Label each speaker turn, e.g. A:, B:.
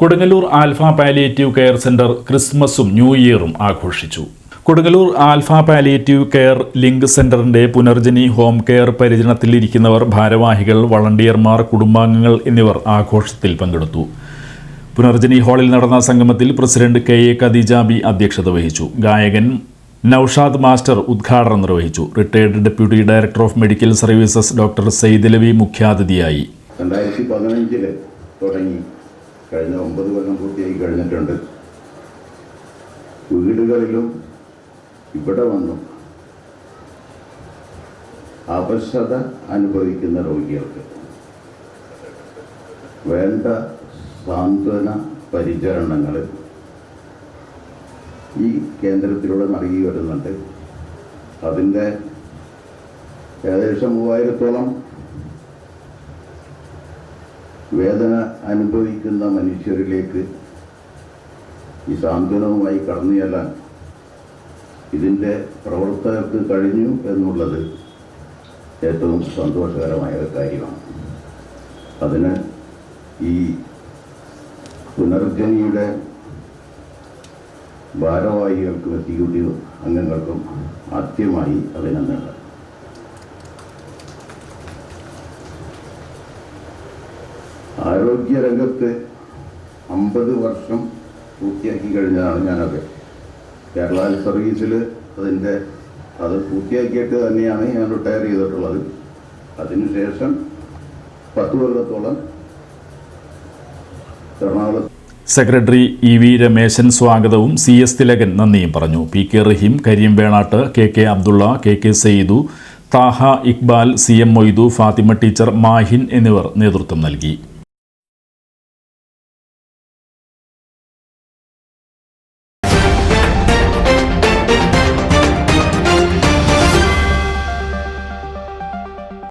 A: Kodungallur alpha palliative care centre ക്രിസ്മസും new ഇയറും ആഘോഷിച്ചു. Kodungallur alpha palliative care link സെന്ററിന്റെ പുനർജനി ഹോം കെയർ പരിചരണത്തിലിരിക്കുന്നവർ ഭാരവാഹികൾ വളണ്ടിയർമാർ കുടുംബാംഗങ്ങൾ എന്നിവർ ആഘോഷത്തിൽ പങ്കെടുത്തു. പുനർജനി ഹാളിൽ നടന്ന സംഗമത്തിൽ പ്രസിഡന്റ് കെ എ ഖദീജാബി അധ്യക്ഷത വഹിച്ചു. ഗായകൻ നൌഷാദ് മാസ്റ്റർ ഉദ്ഘാടനം നിർവഹിച്ചു. Retired deputy director of medical services doctor Saidalavi മുഖ്യാതിഥിയായി.
B: രണ്ടായിരത്തി പതിനഞ്ചിൽ തുടങ്ങി. കഴിഞ്ഞ ഒമ്പത് കൊല്ലം പൂർത്തിയായി കഴിഞ്ഞിട്ടുണ്ട്. വീടുകളിലും ഇവിടെ വന്നും അവശത അനുഭവിക്കുന്ന രോഗികൾക്ക് വേണ്ട സാന്ത്വന പരിചരണങ്ങൾ ഈ കേന്ദ്രത്തിലൂടെ നൽകി വരുന്നുണ്ട്. അതിന്റെ ഏകദേശം മൂവായിരത്തോളം വേദന അനുഭവിക്കുന്ന മനുഷ്യരിലേക്ക് ഈ സാന്ത്വനവുമായി കടന്നു ചെല്ലാൻ ഇതിന്റെ പ്രവർത്തകർക്ക് കഴിഞ്ഞു എന്നുള്ളത് ഏറ്റവും സന്തോഷകരമായ ഒരു കാര്യമാണ്. അതിന് ഈ പുനർജനിയുടെ ഭാരവാഹികൾക്കും എക്സിക്യൂട്ടീവ് അംഗങ്ങൾക്കും ആദ്യമായി അഭിനന്ദനങ്ങൾ. ആരോഗ്യരംഗത്ത് അമ്പത് വർഷം പൂർത്തിയാക്കി കഴിഞ്ഞതാണ് ഞാനൊക്കെ കേരള സർവീസിൽ അതിന്റെ അത് പൂർത്തിയാക്കിയിട്ട് തന്നെയാണ് ഞാൻ റിട്ടയർ ചെയ്തിട്ടുള്ളത്. അതിനുശേഷം പത്ത് കൊല്ലത്തോളം എറണാകുളത്ത്
A: സെക്രട്ടറി ഇ വി രമേശൻ സ്വാഗതവും സി എസ് തിലകൻ നന്ദിയും പറഞ്ഞു. P K Rahim Karim Venat K K Abdulla K K Saidu Thaha Iqbal C M Moidu Fathima teacher Mahin എന്നിവർ നേതൃത്വം നൽകി.